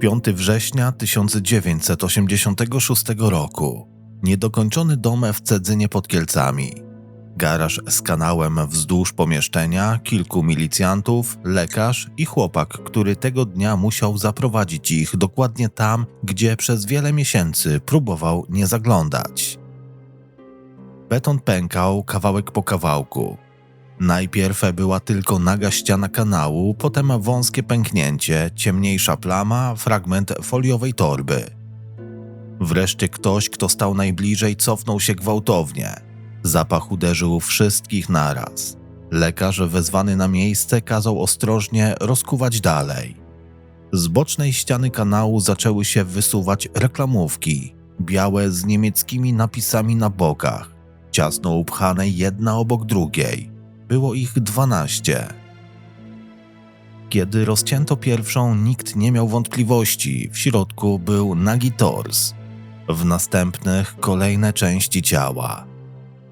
5 września 1986 roku. Niedokończony dom w Cedzynie pod Kielcami. Garaż z kanałem wzdłuż pomieszczenia, kilku milicjantów, lekarz i chłopak, który tego dnia musiał zaprowadzić ich dokładnie tam, gdzie przez wiele miesięcy próbował nie zaglądać. Beton pękał kawałek po kawałku. Najpierw była tylko naga ściana kanału, potem wąskie pęknięcie, ciemniejsza plama, fragment foliowej torby. Wreszcie ktoś, kto stał najbliżej, cofnął się gwałtownie. Zapach uderzył wszystkich naraz. Lekarz wezwany na miejsce kazał ostrożnie rozkuwać dalej. Z bocznej ściany kanału zaczęły się wysuwać reklamówki, białe z niemieckimi napisami na bokach, ciasno upchane jedna obok drugiej. Było ich dwanaście. Kiedy rozcięto pierwszą, nikt nie miał wątpliwości. W środku był nagi tors. W następnych kolejne części ciała.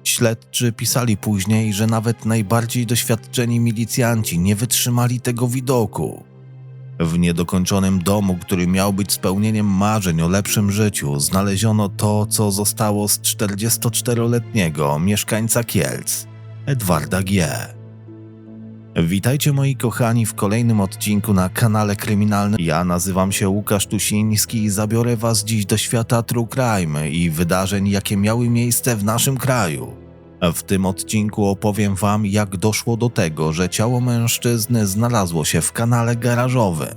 Śledczy pisali później, że nawet najbardziej doświadczeni milicjanci nie wytrzymali tego widoku. W niedokończonym domu, który miał być spełnieniem marzeń o lepszym życiu, znaleziono to, co zostało z 44-letniego mieszkańca Kielc, Edwarda G. Witajcie moi kochani w kolejnym odcinku na kanale kryminalnym. Ja nazywam się Łukasz Tusiński i zabiorę was dziś do świata true crime i wydarzeń, jakie miały miejsce w naszym kraju. W tym odcinku opowiem wam, jak doszło do tego, że ciało mężczyzny znalazło się w kanale garażowym.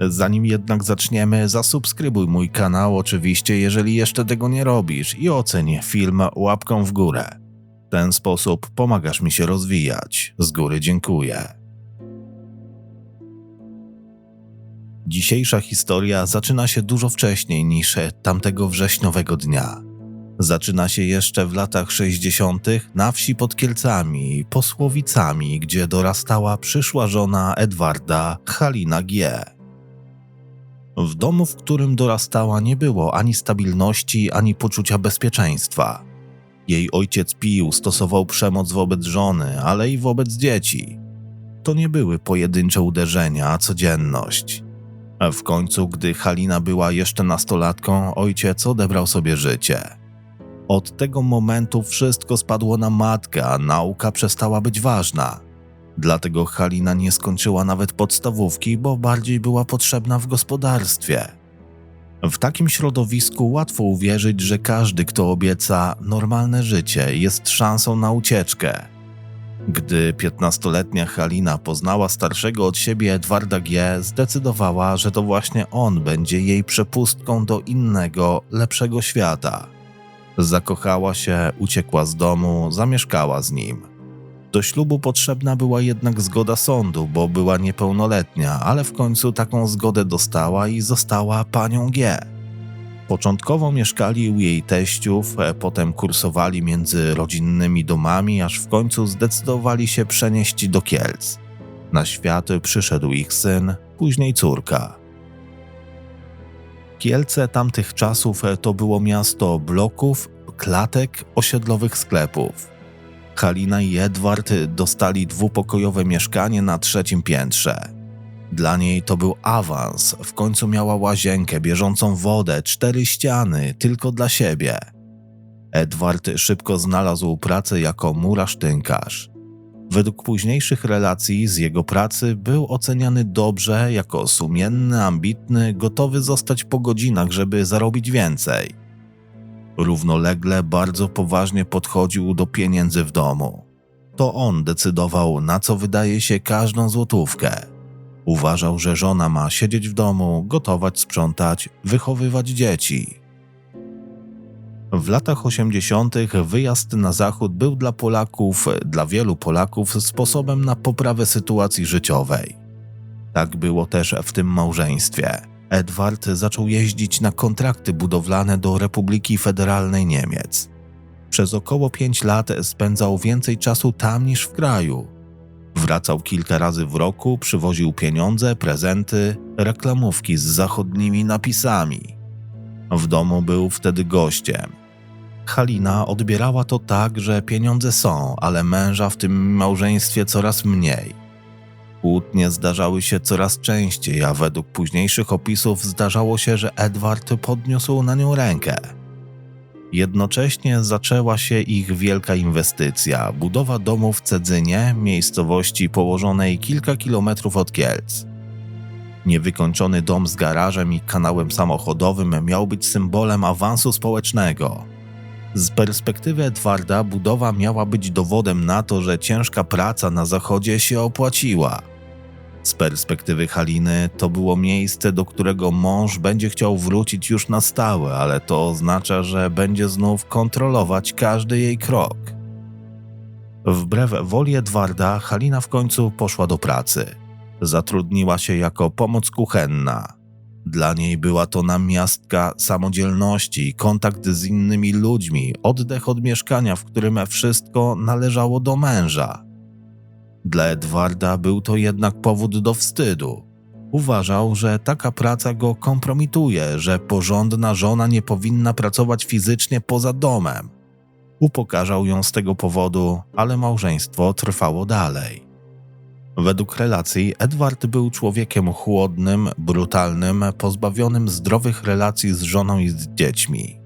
Zanim jednak zaczniemy, zasubskrybuj mój kanał oczywiście, jeżeli jeszcze tego nie robisz i oceń film łapką w górę. Ten sposób pomagasz mi się rozwijać. Z góry dziękuję. Dzisiejsza historia zaczyna się dużo wcześniej niż tamtego wrześniowego dnia. Zaczyna się jeszcze w latach 60. na wsi pod Kielcami, Posłowicami, gdzie dorastała przyszła żona Edwarda, Halina G. W domu, w którym dorastała, nie było ani stabilności, ani poczucia bezpieczeństwa. Jej ojciec pił, stosował przemoc wobec żony, ale i wobec dzieci. To nie były pojedyncze uderzenia, a codzienność. A w końcu, gdy Halina była jeszcze nastolatką, ojciec odebrał sobie życie. Od tego momentu wszystko spadło na matkę, a nauka przestała być ważna. Dlatego Halina nie skończyła nawet podstawówki, bo bardziej była potrzebna w gospodarstwie. W takim środowisku łatwo uwierzyć, że każdy, kto obieca normalne życie, jest szansą na ucieczkę. Gdy 15-letnia Halina poznała starszego od siebie Edwarda G., zdecydowała, że to właśnie on będzie jej przepustką do innego, lepszego świata. Zakochała się, uciekła z domu, zamieszkała z nim. Do ślubu potrzebna była jednak zgoda sądu, bo była niepełnoletnia, ale w końcu taką zgodę dostała i została panią G. Początkowo mieszkali u jej teściów, e, potem kursowali między rodzinnymi domami, aż w końcu zdecydowali się przenieść do Kielc. Na świat przyszedł ich syn, później córka. Kielce tamtych czasów e, to było miasto bloków, klatek, osiedlowych sklepów. Halina i Edward dostali dwupokojowe mieszkanie na trzecim piętrze. Dla niej to był awans, w końcu miała łazienkę, bieżącą wodę, cztery ściany, tylko dla siebie. Edward szybko znalazł pracę jako murarz-tynkarz. Według późniejszych relacji z jego pracy był oceniany dobrze jako sumienny, ambitny, gotowy zostać po godzinach, żeby zarobić więcej. Równolegle bardzo poważnie podchodził do pieniędzy w domu. To on decydował, na co wydaje się każdą złotówkę. Uważał, że żona ma siedzieć w domu, gotować, sprzątać, wychowywać dzieci. W latach 80. wyjazd na zachód był dla Polaków, dla wielu Polaków, sposobem na poprawę sytuacji życiowej. Tak było też w tym małżeństwie. Edward zaczął jeździć na kontrakty budowlane do Republiki Federalnej Niemiec. Przez około pięć lat spędzał więcej czasu tam niż w kraju. Wracał kilka razy w roku, przywoził pieniądze, prezenty, reklamówki z zachodnimi napisami. W domu był wtedy gościem. Halina odbierała to tak, że pieniądze są, ale męża w tym małżeństwie coraz mniej. Kłótnie zdarzały się coraz częściej, a według późniejszych opisów zdarzało się, że Edward podniósł na nią rękę. Jednocześnie zaczęła się ich wielka inwestycja budowa domu w Cedzynie, miejscowości położonej kilka kilometrów od Kielc. Niewykończony dom z garażem i kanałem samochodowym miał być symbolem awansu społecznego. Z perspektywy Edwarda budowa miała być dowodem na to, że ciężka praca na zachodzie się opłaciła. Z perspektywy Haliny to było miejsce, do którego mąż będzie chciał wrócić już na stałe, ale to oznacza, że będzie znów kontrolować każdy jej krok. Wbrew woli Edwarda, Halina w końcu poszła do pracy. Zatrudniła się jako pomoc kuchenna. Dla niej była to namiastka samodzielności, kontakt z innymi ludźmi, oddech od mieszkania, w którym wszystko należało do męża. Dla Edwarda był to jednak powód do wstydu. Uważał, że taka praca go kompromituje, że porządna żona nie powinna pracować fizycznie poza domem. Upokarzał ją z tego powodu, ale małżeństwo trwało dalej. Według relacji Edward był człowiekiem chłodnym, brutalnym, pozbawionym zdrowych relacji z żoną i z dziećmi.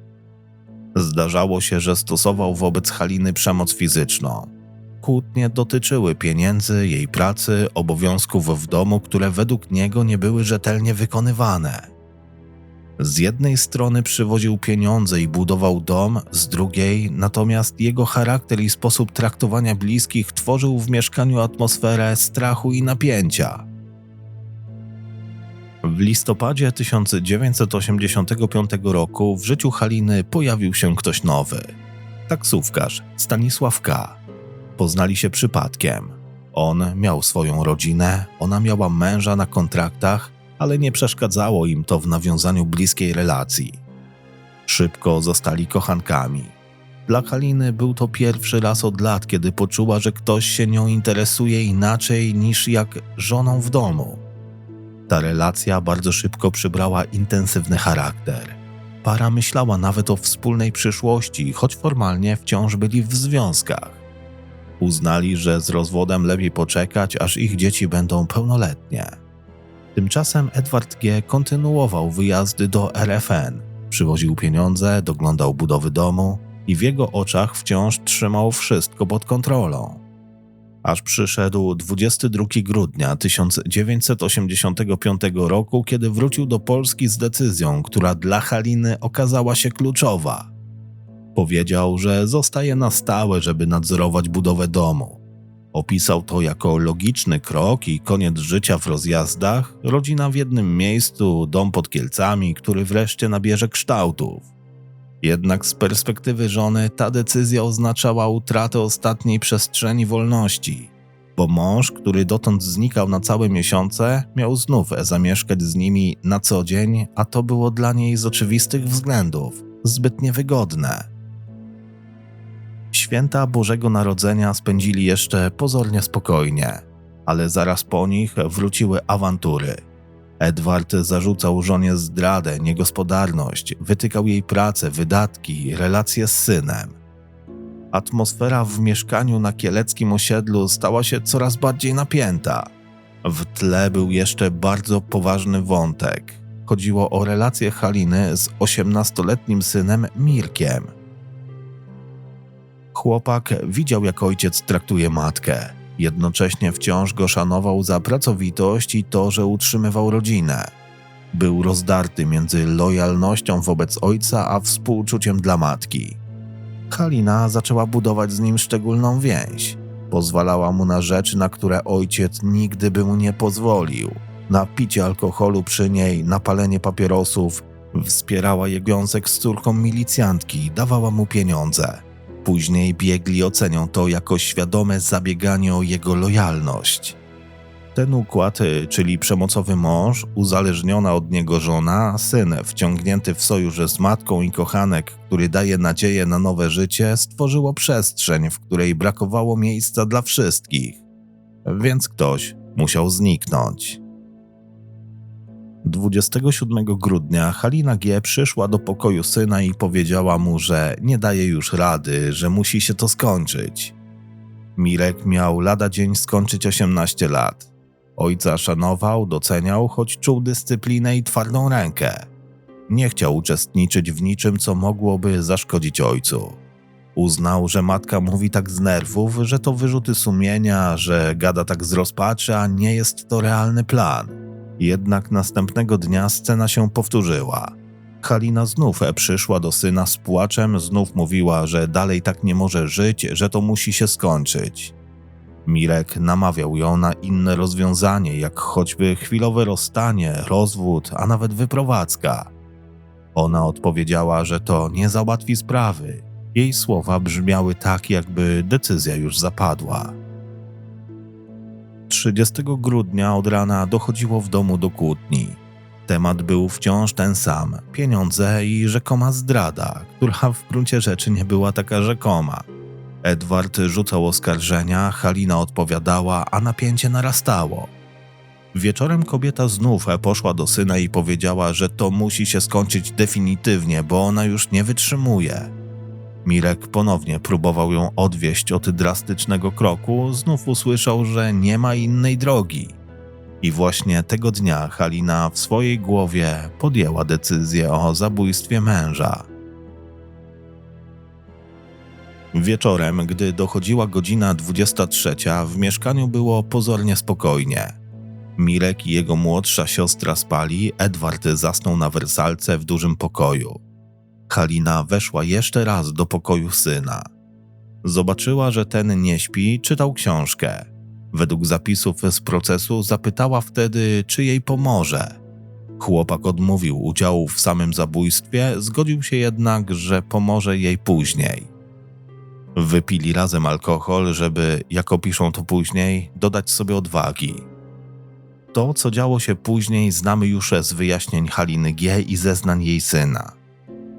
Zdarzało się, że stosował wobec Haliny przemoc fizyczną. Kłótnie dotyczyły pieniędzy, jej pracy, obowiązków w domu, które według niego nie były rzetelnie wykonywane. Z jednej strony przywoził pieniądze i budował dom, z drugiej natomiast jego charakter i sposób traktowania bliskich tworzył w mieszkaniu atmosferę strachu i napięcia. W listopadzie 1985 roku w życiu Haliny pojawił się ktoś nowy. Taksówkarz Stanisław K. Poznali się przypadkiem. On miał swoją rodzinę, ona miała męża na kontraktach, ale nie przeszkadzało im to w nawiązaniu bliskiej relacji. Szybko zostali kochankami. Dla Haliny był to pierwszy raz od lat, kiedy poczuła, że ktoś się nią interesuje inaczej niż jak żoną w domu. Ta relacja bardzo szybko przybrała intensywny charakter. Para myślała nawet o wspólnej przyszłości, choć formalnie wciąż byli w związkach. Uznali, że z rozwodem lepiej poczekać, aż ich dzieci będą pełnoletnie. Tymczasem Edward G. kontynuował wyjazdy do RFN. Przywoził pieniądze, doglądał budowy domu i w jego oczach wciąż trzymał wszystko pod kontrolą. Aż przyszedł 22 grudnia 1985 roku, kiedy wrócił do Polski z decyzją, która dla Haliny okazała się kluczowa. Powiedział, że zostaje na stałe, żeby nadzorować budowę domu. Opisał to jako logiczny krok i koniec życia w rozjazdach, rodzina w jednym miejscu, dom pod Kielcami, który wreszcie nabierze kształtów. Jednak z perspektywy żony ta decyzja oznaczała utratę ostatniej przestrzeni wolności, bo mąż, który dotąd znikał na całe miesiące, miał znów zamieszkać z nimi na co dzień, a to było dla niej z oczywistych względów zbyt niewygodne. Święta Bożego Narodzenia spędzili jeszcze pozornie spokojnie, ale zaraz po nich wróciły awantury. Edward zarzucał żonie zdradę, niegospodarność, wytykał jej pracę, wydatki, relacje z synem. Atmosfera w mieszkaniu na kieleckim osiedlu stała się coraz bardziej napięta. W tle był jeszcze bardzo poważny wątek. Chodziło o relację Haliny z osiemnastoletnim synem Mirkiem – Chłopak widział, jak ojciec traktuje matkę. Jednocześnie wciąż go szanował za pracowitość i to, że utrzymywał rodzinę. Był rozdarty między lojalnością wobec ojca a współczuciem dla matki. Halina zaczęła budować z nim szczególną więź. Pozwalała mu na rzeczy, na które ojciec nigdy by mu nie pozwolił. Na picie alkoholu przy niej, na palenie papierosów. Wspierała jego związek z córką milicjantki, dawała mu pieniądze. Później biegli ocenią to jako świadome zabieganie o jego lojalność. Ten układ, y, czyli przemocowy mąż, uzależniona od niego żona, syn wciągnięty w sojusz z matką i kochanek, który daje nadzieję na nowe życie, stworzyło przestrzeń, w której brakowało miejsca dla wszystkich. Więc ktoś musiał zniknąć. 27 grudnia Halina G. przyszła do pokoju syna i powiedziała mu, że nie daje już rady, że musi się to skończyć. Mirek miał lada dzień skończyć 18 lat. Ojca szanował, doceniał, choć czuł dyscyplinę i twardą rękę. Nie chciał uczestniczyć w niczym, co mogłoby zaszkodzić ojcu. Uznał, że matka mówi tak z nerwów, że to wyrzuty sumienia, że gada tak z rozpaczy, a nie jest to realny plan. Jednak następnego dnia scena się powtórzyła. Halina znów przyszła do syna z płaczem, znów mówiła, że dalej tak nie może żyć, że to musi się skończyć. Mirek namawiał ją na inne rozwiązanie, jak choćby chwilowe rozstanie, rozwód, a nawet wyprowadzka. Ona odpowiedziała, że to nie załatwi sprawy. Jej słowa brzmiały tak, jakby decyzja już zapadła. 30 grudnia od rana dochodziło w domu do kłótni. Temat był wciąż ten sam: pieniądze i rzekoma zdrada, która w gruncie rzeczy nie była taka rzekoma. Edward rzucał oskarżenia, Halina odpowiadała, a napięcie narastało. Wieczorem kobieta znów poszła do syna i powiedziała, że to musi się skończyć definitywnie, bo ona już nie wytrzymuje. Mirek ponownie próbował ją odwieść od drastycznego kroku, znów usłyszał, że nie ma innej drogi. I właśnie tego dnia Halina w swojej głowie podjęła decyzję o zabójstwie męża. Wieczorem, gdy dochodziła godzina 23, w mieszkaniu było pozornie spokojnie. Mirek i jego młodsza siostra spali, Edward zasnął na wersalce w dużym pokoju. Halina weszła jeszcze raz do pokoju syna. Zobaczyła, że ten nie śpi, czytał książkę. Według zapisów z procesu zapytała wtedy, czy jej pomoże. Chłopak odmówił udziału w samym zabójstwie, zgodził się jednak, że pomoże jej później. Wypili razem alkohol, żeby, jak opiszą to później, dodać sobie odwagi. To, co działo się później, znamy już z wyjaśnień Haliny G. i zeznań jej syna.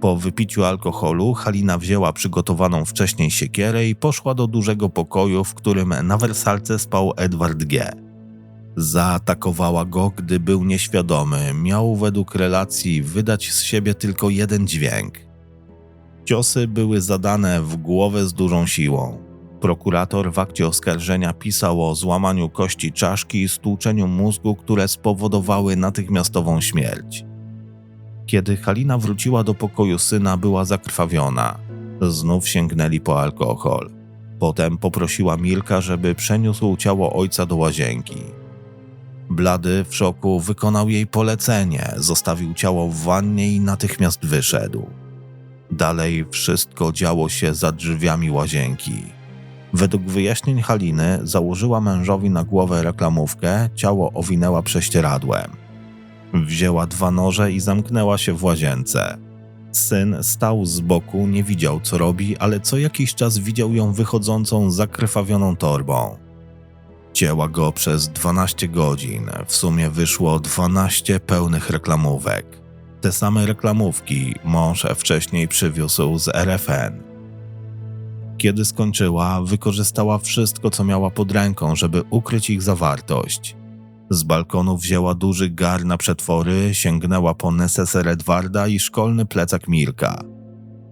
Po wypiciu alkoholu Halina wzięła przygotowaną wcześniej siekierę i poszła do dużego pokoju, w którym na wersalce spał Edward G. Zaatakowała go, gdy był nieświadomy. Miał według relacji wydać z siebie tylko jeden dźwięk. Ciosy były zadane w głowę z dużą siłą. Prokurator w akcie oskarżenia pisał o złamaniu kości czaszki i stłuczeniu mózgu, które spowodowały natychmiastową śmierć. Kiedy Halina wróciła do pokoju syna, była zakrwawiona. Znów sięgnęli po alkohol. Potem poprosiła Milka, żeby przeniósł ciało ojca do łazienki. Blady w szoku wykonał jej polecenie, zostawił ciało w wannie i natychmiast wyszedł. Dalej wszystko działo się za drzwiami łazienki. Według wyjaśnień Haliny założyła mężowi na głowę reklamówkę, ciało owinęła prześcieradłem. Wzięła dwa noże i zamknęła się w łazience. Syn stał z boku, nie widział co robi, ale co jakiś czas widział ją wychodzącą zakrwawioną torbą. Cięła go przez 12 godzin, w sumie wyszło 12 pełnych reklamówek. Te same reklamówki mąż wcześniej przywiózł z RFN. Kiedy skończyła, wykorzystała wszystko, co miała pod ręką, żeby ukryć ich zawartość. Z balkonu wzięła duży gar na przetwory, sięgnęła po neseser Edwarda i szkolny plecak Mirka.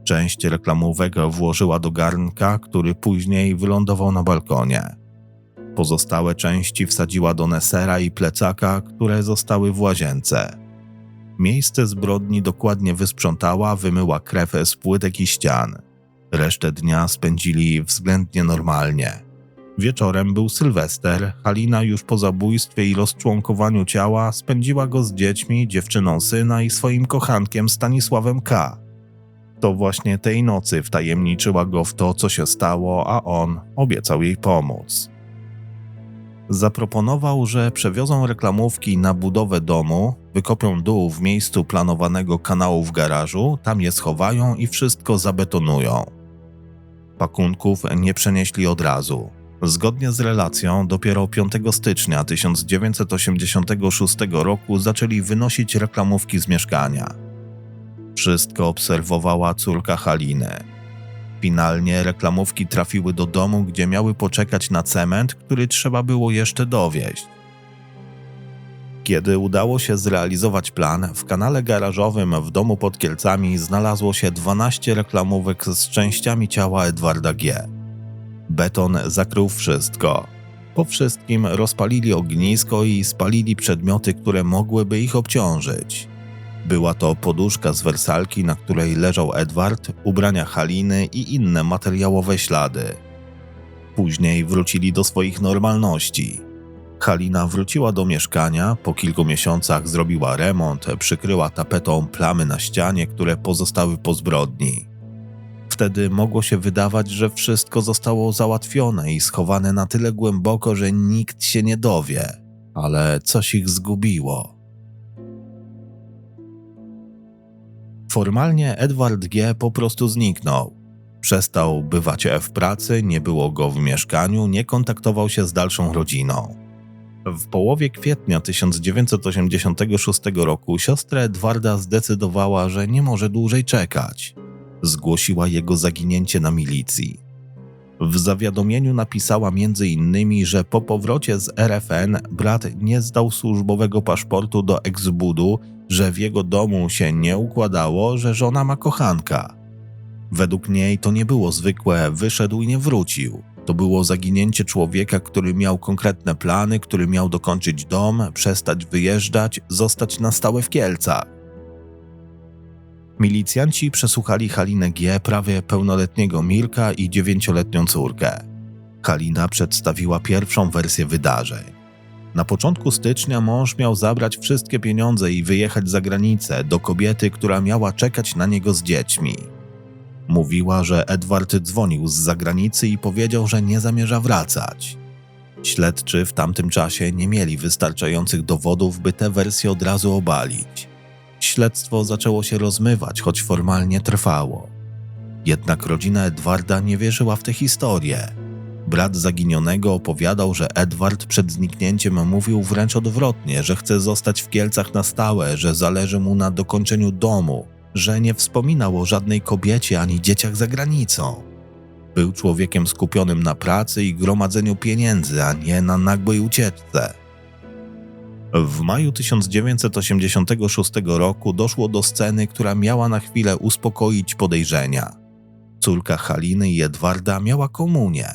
Część reklamówek włożyła do garnka, który później wylądował na balkonie. Pozostałe części wsadziła do nesera i plecaka, które zostały w łazience. Miejsce zbrodni dokładnie wysprzątała, wymyła krew z płytek i ścian. Resztę dnia spędzili względnie normalnie. Wieczorem był Sylwester. Halina już po zabójstwie i rozczłonkowaniu ciała spędziła go z dziećmi, dziewczyną syna i swoim kochankiem Stanisławem K. To właśnie tej nocy wtajemniczyła go w to, co się stało, a on obiecał jej pomóc. Zaproponował, że przewiozą reklamówki na budowę domu, wykopią dół w miejscu planowanego kanału w garażu, tam je schowają i wszystko zabetonują. Pakunków nie przenieśli od razu. Zgodnie z relacją, dopiero 5 stycznia 1986 roku zaczęli wynosić reklamówki z mieszkania. Wszystko obserwowała córka Haliny. Finalnie reklamówki trafiły do domu, gdzie miały poczekać na cement, który trzeba było jeszcze dowieść. Kiedy udało się zrealizować plan, w kanale garażowym w domu pod Kielcami znalazło się 12 reklamówek z częściami ciała Edwarda G. Beton zakrył wszystko. Po wszystkim rozpalili ognisko i spalili przedmioty, które mogłyby ich obciążyć. Była to poduszka z wersalki, na której leżał Edward, ubrania Haliny i inne materiałowe ślady. Później wrócili do swoich normalności. Halina wróciła do mieszkania, po kilku miesiącach zrobiła remont, przykryła tapetą plamy na ścianie, które pozostały po zbrodni. Wtedy mogło się wydawać, że wszystko zostało załatwione i schowane na tyle głęboko, że nikt się nie dowie, ale coś ich zgubiło. Formalnie Edward G. po prostu zniknął. Przestał bywać w pracy, nie było go w mieszkaniu, nie kontaktował się z dalszą rodziną. W połowie kwietnia 1986 roku siostra Edwarda zdecydowała, że nie może dłużej czekać. Zgłosiła jego zaginięcie na milicji. W zawiadomieniu napisała m.in., że po powrocie z RFN brat nie zdał służbowego paszportu do Exbudu, że w jego domu się nie układało, że żona ma kochanka. Według niej to nie było zwykłe wyszedł i nie wrócił. To było zaginięcie człowieka, który miał konkretne plany, który miał dokończyć dom, przestać wyjeżdżać, zostać na stałe w Kielcach. Milicjanci przesłuchali Halinę G., prawie pełnoletniego Mirka i dziewięcioletnią córkę. Halina przedstawiła pierwszą wersję wydarzeń. Na początku stycznia mąż miał zabrać wszystkie pieniądze i wyjechać za granicę do kobiety, która miała czekać na niego z dziećmi. Mówiła, że Edward dzwonił z zagranicy i powiedział, że nie zamierza wracać. Śledczy w tamtym czasie nie mieli wystarczających dowodów, by tę wersję od razu obalić. Śledztwo zaczęło się rozmywać, choć formalnie trwało. Jednak rodzina Edwarda nie wierzyła w tę historię. Brat zaginionego opowiadał, że Edward przed zniknięciem mówił wręcz odwrotnie, że chce zostać w Kielcach na stałe, że zależy mu na dokończeniu domu, że nie wspominał o żadnej kobiecie ani dzieciach za granicą. Był człowiekiem skupionym na pracy i gromadzeniu pieniędzy, a nie na nagłej ucieczce. W maju 1986 roku doszło do sceny, która miała na chwilę uspokoić podejrzenia. Córka Haliny i Edwarda miała komunię.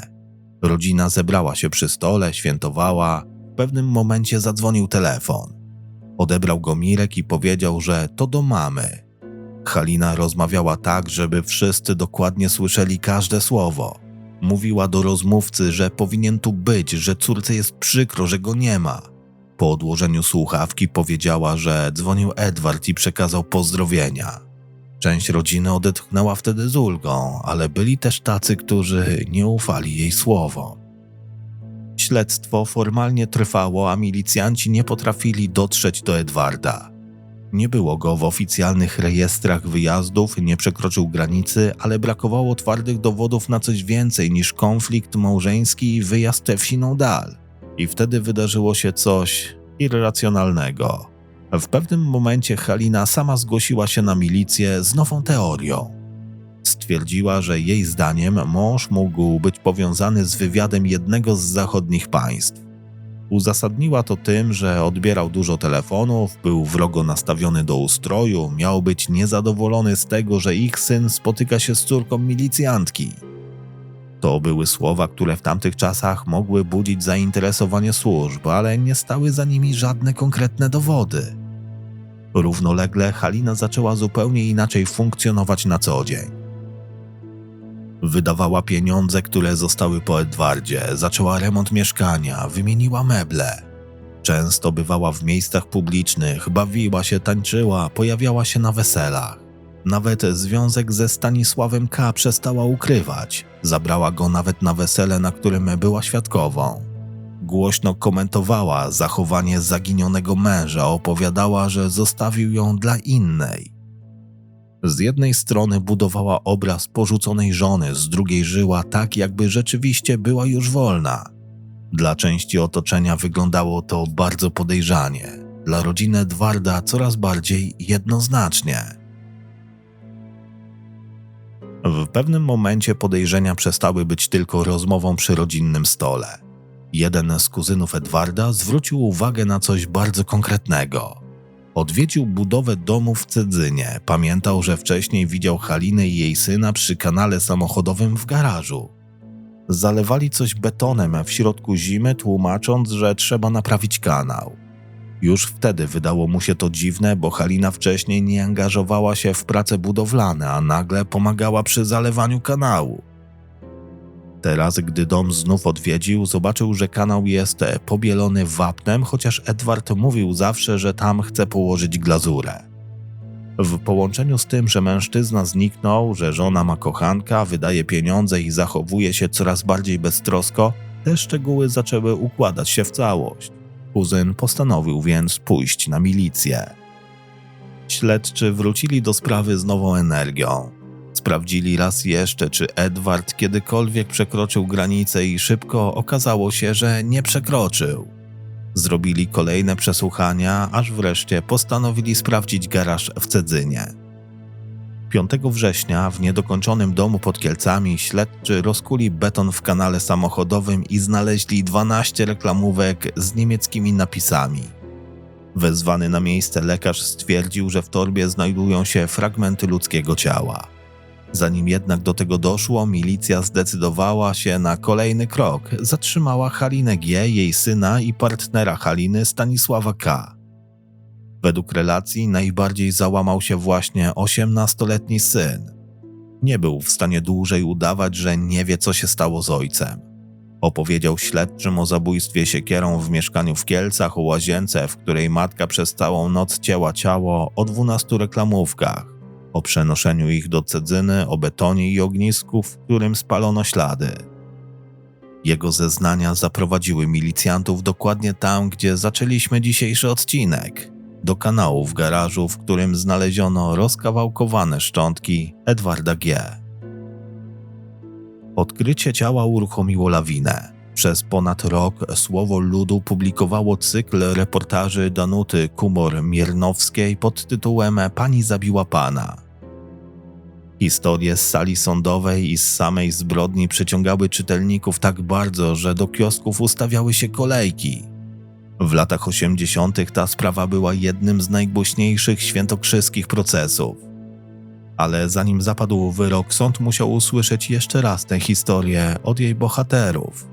Rodzina zebrała się przy stole, świętowała. W pewnym momencie zadzwonił telefon. Odebrał go Mirek i powiedział, że to do mamy. Halina rozmawiała tak, żeby wszyscy dokładnie słyszeli każde słowo. Mówiła do rozmówcy, że powinien tu być, że córce jest przykro, że go nie ma. Po odłożeniu słuchawki powiedziała, że dzwonił Edward i przekazał pozdrowienia. Część rodziny odetchnęła wtedy z ulgą, ale byli też tacy, którzy nie ufali jej słowom. Śledztwo formalnie trwało, a milicjanci nie potrafili dotrzeć do Edwarda. Nie było go w oficjalnych rejestrach wyjazdów, nie przekroczył granicy, ale brakowało twardych dowodów na coś więcej niż konflikt małżeński i wyjazd w siną dal. I wtedy wydarzyło się coś irracjonalnego. W pewnym momencie Halina sama zgłosiła się na milicję z nową teorią. Stwierdziła, że jej zdaniem mąż mógł być powiązany z wywiadem jednego z zachodnich państw. Uzasadniła to tym, że odbierał dużo telefonów, był wrogo nastawiony do ustroju, miał być niezadowolony z tego, że ich syn spotyka się z córką milicjantki. To były słowa, które w tamtych czasach mogły budzić zainteresowanie służb, ale nie stały za nimi żadne konkretne dowody. Równolegle Halina zaczęła zupełnie inaczej funkcjonować na co dzień. Wydawała pieniądze, które zostały po Edwardzie, zaczęła remont mieszkania, wymieniła meble. Często bywała w miejscach publicznych, bawiła się, tańczyła, pojawiała się na weselach. Nawet związek ze Stanisławem K. przestała ukrywać. Zabrała go nawet na wesele, na którym była świadkową. Głośno komentowała zachowanie zaginionego męża, opowiadała, że zostawił ją dla innej. Z jednej strony budowała obraz porzuconej żony, z drugiej żyła tak, jakby rzeczywiście była już wolna. Dla części otoczenia wyglądało to bardzo podejrzanie, dla rodziny Edwarda coraz bardziej jednoznacznie. W pewnym momencie podejrzenia przestały być tylko rozmową przy rodzinnym stole. Jeden z kuzynów Edwarda zwrócił uwagę na coś bardzo konkretnego. Odwiedził budowę domu w Cedzynie. Pamiętał, że wcześniej widział Halinę i jej syna przy kanale samochodowym w garażu. Zalewali coś betonem w środku zimy, tłumacząc, że trzeba naprawić kanał. Już wtedy wydało mu się to dziwne, bo Halina wcześniej nie angażowała się w prace budowlane, a nagle pomagała przy zalewaniu kanału. Teraz, gdy dom znów odwiedził, zobaczył, że kanał jest pobielony wapnem, chociaż Edward mówił zawsze, że tam chce położyć glazurę. W połączeniu z tym, że mężczyzna zniknął, że żona ma kochanka, wydaje pieniądze i zachowuje się coraz bardziej beztrosko, te szczegóły zaczęły układać się w całość. Kuzyn postanowił więc pójść na milicję. Śledczy wrócili do sprawy z nową energią. Sprawdzili raz jeszcze, czy Edward kiedykolwiek przekroczył granicę i szybko okazało się, że nie przekroczył. Zrobili kolejne przesłuchania, aż wreszcie postanowili sprawdzić garaż w Cedzynie. 5 września w niedokończonym domu pod Kielcami śledczy rozkuli beton w kanale samochodowym i znaleźli 12 reklamówek z niemieckimi napisami. Wezwany na miejsce lekarz stwierdził, że w torbie znajdują się fragmenty ludzkiego ciała. Zanim jednak do tego doszło, milicja zdecydowała się na kolejny krok. Zatrzymała Halinę G., jej syna i partnera Haliny Stanisława K. Według relacji najbardziej załamał się właśnie 18-letni syn. Nie był w stanie dłużej udawać, że nie wie, co się stało z ojcem. Opowiedział śledczym o zabójstwie siekierą w mieszkaniu w Kielcach, o łazience, w której matka przez całą noc cięła ciało, o 12 reklamówkach, o przenoszeniu ich do Cedzyny, o betonie i ognisku, w którym spalono ślady. Jego zeznania zaprowadziły milicjantów dokładnie tam, gdzie zaczęliśmy dzisiejszy odcinek do kanału w garażu, w którym znaleziono rozkawałkowane szczątki Edwarda G. Odkrycie ciała uruchomiło lawinę. Przez ponad rok Słowo Ludu publikowało cykl reportaży Danuty Kumor-Miernowskiej pod tytułem Pani zabiła pana. Historie z sali sądowej i z samej zbrodni przyciągały czytelników tak bardzo, że do kiosków ustawiały się kolejki. W latach 80. ta sprawa była jednym z najgłośniejszych świętokrzyskich procesów. Ale zanim zapadł wyrok, sąd musiał usłyszeć jeszcze raz tę historię od jej bohaterów.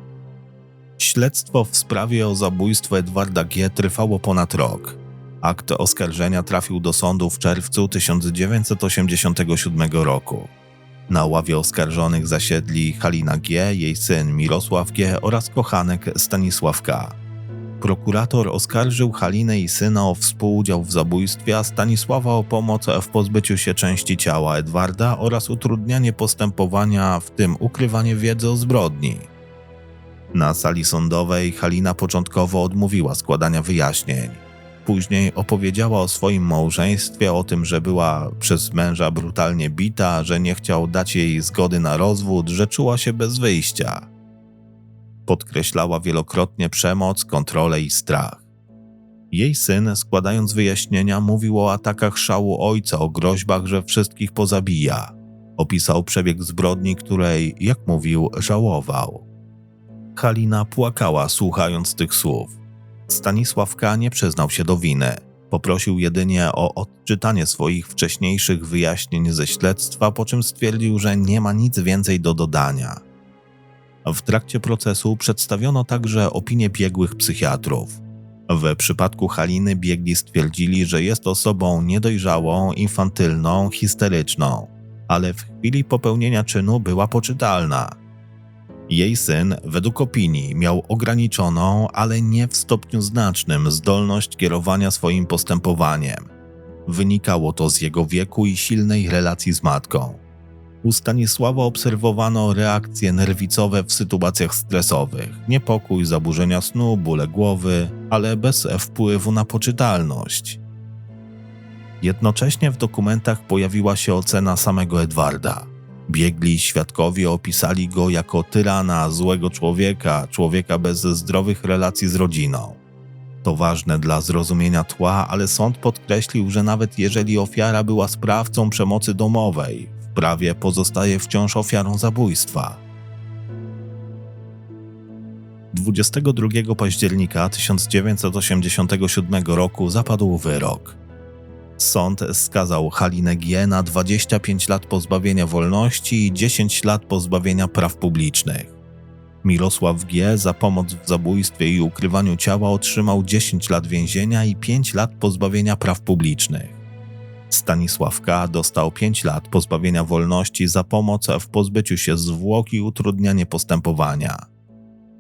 Śledztwo w sprawie o zabójstwo Edwarda G. trwało ponad rok. Akt oskarżenia trafił do sądu w czerwcu 1987 roku. Na ławie oskarżonych zasiedli Halina G., jej syn Mirosław G. oraz kochanek Stanisław K. Prokurator oskarżył Halinę i syna o współudział w zabójstwie, a Stanisława o pomoc w pozbyciu się części ciała Edwarda oraz utrudnianie postępowania, w tym ukrywanie wiedzy o zbrodni. Na sali sądowej Halina początkowo odmówiła składania wyjaśnień. Później opowiedziała o swoim małżeństwie, o tym, że była przez męża brutalnie bita, że nie chciał dać jej zgody na rozwód, że czuła się bez wyjścia. Podkreślała wielokrotnie przemoc, kontrolę i strach. Jej syn, składając wyjaśnienia, mówił o atakach szału ojca, o groźbach, że wszystkich pozabija. Opisał przebieg zbrodni, której, jak mówił, żałował. Halina płakała, słuchając tych słów. Stanisław K. nie przyznał się do winy. Poprosił jedynie o odczytanie swoich wcześniejszych wyjaśnień ze śledztwa, po czym stwierdził, że nie ma nic więcej do dodania. W trakcie procesu przedstawiono także opinie biegłych psychiatrów. W przypadku Haliny biegli stwierdzili, że jest osobą niedojrzałą, infantylną, histeryczną, ale w chwili popełnienia czynu była poczytalna. Jej syn, według opinii, miał ograniczoną, ale nie w stopniu znacznym, zdolność kierowania swoim postępowaniem. Wynikało to z jego wieku i silnej relacji z matką. U Stanisława obserwowano reakcje nerwicowe w sytuacjach stresowych, niepokój, zaburzenia snu, bóle głowy, ale bez wpływu na poczytalność. Jednocześnie w dokumentach pojawiła się ocena samego Edwarda. Biegli świadkowie opisali go jako tyrana, złego człowieka, człowieka bez zdrowych relacji z rodziną. To ważne dla zrozumienia tła, ale sąd podkreślił, że nawet jeżeli ofiara była sprawcą przemocy domowej, prawie pozostaje wciąż ofiarą zabójstwa. 22 października 1987 roku zapadł wyrok. Sąd skazał Halinę G. na 25 lat pozbawienia wolności i 10 lat pozbawienia praw publicznych. Mirosław G. za pomoc w zabójstwie i ukrywaniu ciała otrzymał 10 lat więzienia i 5 lat pozbawienia praw publicznych. Stanisław K. dostał 5 lat pozbawienia wolności za pomoc w pozbyciu się zwłok i utrudnianie postępowania.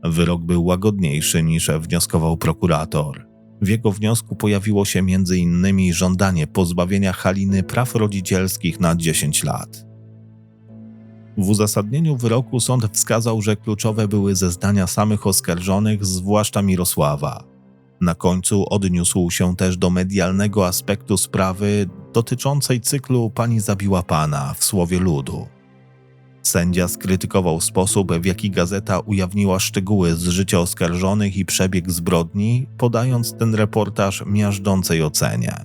Wyrok był łagodniejszy niż wnioskował prokurator. W jego wniosku pojawiło się m.in. żądanie pozbawienia Haliny praw rodzicielskich na 10 lat. W uzasadnieniu wyroku sąd wskazał, że kluczowe były zeznania samych oskarżonych, zwłaszcza Mirosława. Na końcu odniósł się też do medialnego aspektu sprawy dotyczącej cyklu Pani zabiła pana w słowie ludu. Sędzia skrytykował sposób, w jaki gazeta ujawniła szczegóły z życia oskarżonych i przebieg zbrodni, podając ten reportaż miażdżącej ocenie.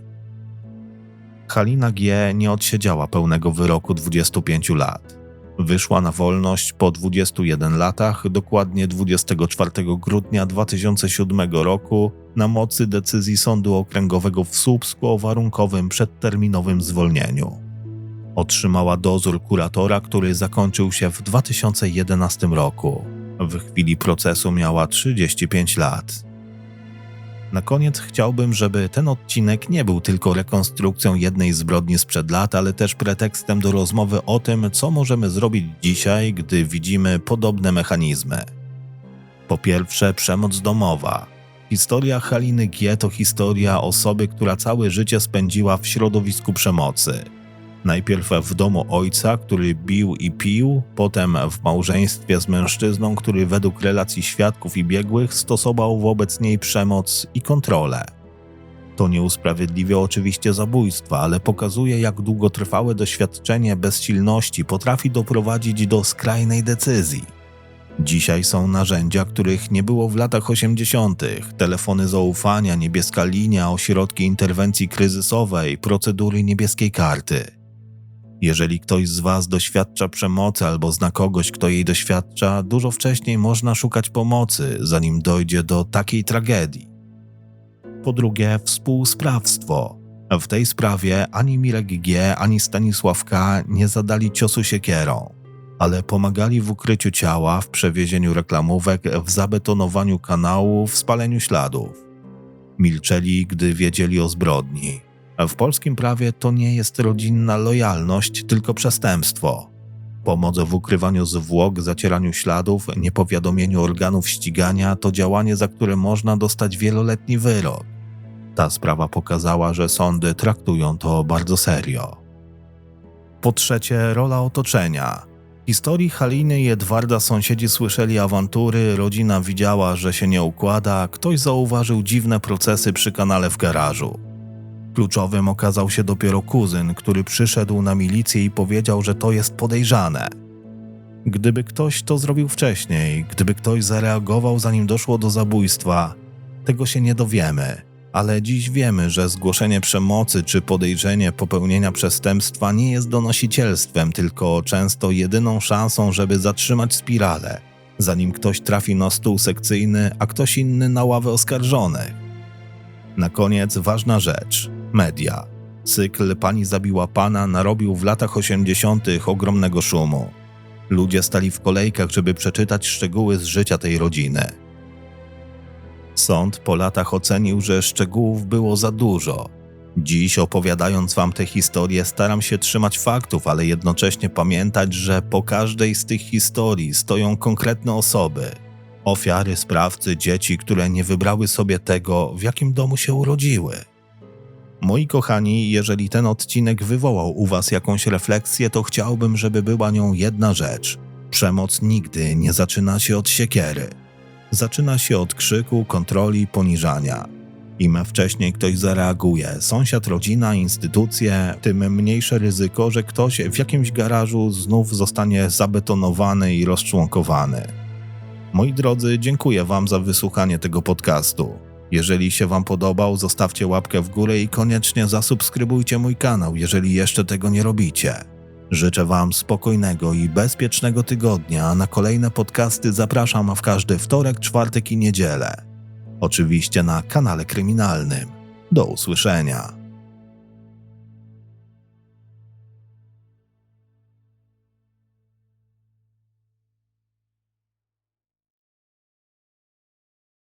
Halina G. nie odsiedziała pełnego wyroku 25 lat. Wyszła na wolność po 21 latach, dokładnie 24 grudnia 2007 roku, na mocy decyzji Sądu Okręgowego w Słupsku o warunkowym przedterminowym zwolnieniu. Otrzymała dozór kuratora, który zakończył się w 2011 roku. W chwili procesu miała 35 lat. Na koniec chciałbym, żeby ten odcinek nie był tylko rekonstrukcją jednej zbrodni sprzed lat, ale też pretekstem do rozmowy o tym, co możemy zrobić dzisiaj, gdy widzimy podobne mechanizmy. Po pierwsze, przemoc domowa. Historia Haliny G to historia osoby, która całe życie spędziła w środowisku przemocy. Najpierw w domu ojca, który bił i pił, potem w małżeństwie z mężczyzną, który według relacji świadków i biegłych stosował wobec niej przemoc i kontrolę. To nie usprawiedliwia oczywiście zabójstwa, ale pokazuje, jak długotrwałe doświadczenie bezsilności potrafi doprowadzić do skrajnej decyzji. Dzisiaj są narzędzia, których nie było w latach 80. Telefony zaufania, niebieska linia, ośrodki interwencji kryzysowej, procedury niebieskiej karty. Jeżeli ktoś z Was doświadcza przemocy albo zna kogoś, kto jej doświadcza, dużo wcześniej można szukać pomocy, zanim dojdzie do takiej tragedii. Po drugie, współsprawstwo. W tej sprawie ani Mirek G., ani Stanisław K. nie zadali ciosu siekierą, ale pomagali w ukryciu ciała, w przewiezieniu reklamówek, w zabetonowaniu kanału, w spaleniu śladów. Milczeli, gdy wiedzieli o zbrodni. W polskim prawie to nie jest rodzinna lojalność, tylko przestępstwo. Pomoc w ukrywaniu zwłok, zacieraniu śladów, niepowiadomieniu organów ścigania to działanie, za które można dostać wieloletni wyrok. Ta sprawa pokazała, że sądy traktują to bardzo serio. Po trzecie, rola otoczenia. Historii Haliny i Edwarda sąsiedzi słyszeli awantury, rodzina widziała, że się nie układa, ktoś zauważył dziwne procesy przy kanale w garażu. Kluczowym okazał się dopiero kuzyn, który przyszedł na milicję i powiedział, że to jest podejrzane. Gdyby ktoś to zrobił wcześniej, gdyby ktoś zareagował zanim doszło do zabójstwa, tego się nie dowiemy. Ale dziś wiemy, że zgłoszenie przemocy czy podejrzenie popełnienia przestępstwa nie jest donosicielstwem, tylko często jedyną szansą, żeby zatrzymać spiralę, zanim ktoś trafi na stół sekcyjny, a ktoś inny na ławę oskarżonych. Na koniec ważna rzecz media. Cykl Pani zabiła pana narobił w latach 80. ogromnego szumu. Ludzie stali w kolejkach, żeby przeczytać szczegóły z życia tej rodziny. Sąd po latach ocenił, że szczegółów było za dużo. Dziś, opowiadając Wam tę historię, staram się trzymać faktów, ale jednocześnie pamiętać, że po każdej z tych historii stoją konkretne osoby ofiary, sprawcy, dzieci, które nie wybrały sobie tego, w jakim domu się urodziły. Moi kochani, jeżeli ten odcinek wywołał u Was jakąś refleksję, to chciałbym, żeby była nią jedna rzecz. Przemoc nigdy nie zaczyna się od siekiery. Zaczyna się od krzyku, kontroli, poniżania. Im wcześniej ktoś zareaguje, sąsiad, rodzina, instytucje, tym mniejsze ryzyko, że ktoś w jakimś garażu znów zostanie zabetonowany i rozczłonkowany. Moi drodzy, dziękuję Wam za wysłuchanie tego podcastu. Jeżeli się Wam podobał, zostawcie łapkę w górę i koniecznie zasubskrybujcie mój kanał, jeżeli jeszcze tego nie robicie. Życzę Wam spokojnego i bezpiecznego tygodnia, a na kolejne podcasty zapraszam w każdy wtorek, czwartek i niedzielę. Oczywiście na kanale kryminalnym. Do usłyszenia.